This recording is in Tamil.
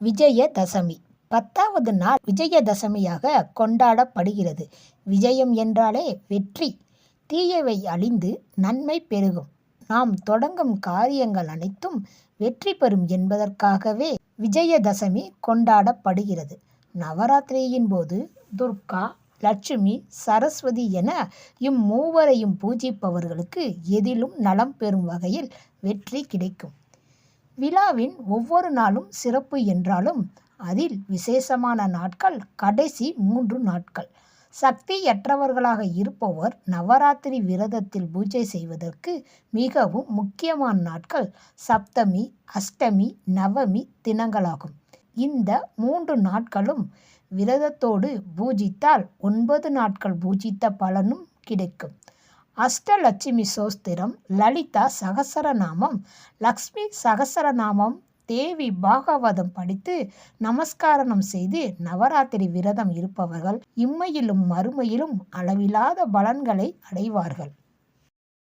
விஜயதசமி பத்தாவது நாள் விஜயதசமியாக கொண்டாடப்படுகிறது. விஜயம் என்றாலே வெற்றி. தீயவை அழிந்து நன்மை பெருகும். நாம் தொடங்கும் காரியங்கள் அனைத்தும் வெற்றி பெறும் என்பதற்காகவே விஜயதசமி கொண்டாடப்படுகிறது. நவராத்திரியின் போது துர்கா, லட்சுமி, சரஸ்வதி என இம்மூவரையும் பூஜிப்பவர்களுக்கு எதிலும் நலம் பெறும் வகையில் வெற்றி கிடைக்கும். விழாவின் ஒவ்வொரு நாளும் சிறப்பு என்றாலும் அதில் விசேஷமான நாட்கள் கடைசி மூன்று நாட்கள். சக்தியற்றவர்களாக இருப்பவர் நவராத்திரி விரதத்தில் பூஜை செய்வதற்கு மிகவும் முக்கியமான நாட்கள் சப்தமி, அஷ்டமி, நவமி தினங்களாகும். இந்த மூன்று நாட்களும் விரதத்தோடு பூஜித்தால் ஒன்பது நாட்கள் பூஜித்த பலனும் கிடைக்கும். அஷ்டலட்சுமி சோஸ்திரம் லலிதா சகஸ்ரநாமம், லக்ஷ்மி சகசரநாமம் தேவி பாகவதம் படித்து நமஸ்காரணம் செய்து நவராத்திரி விரதம் இருப்பவர்கள் இம்மையிலும் மறுமையிலும் அளவிலாத பலன்களை அடைவார்கள்.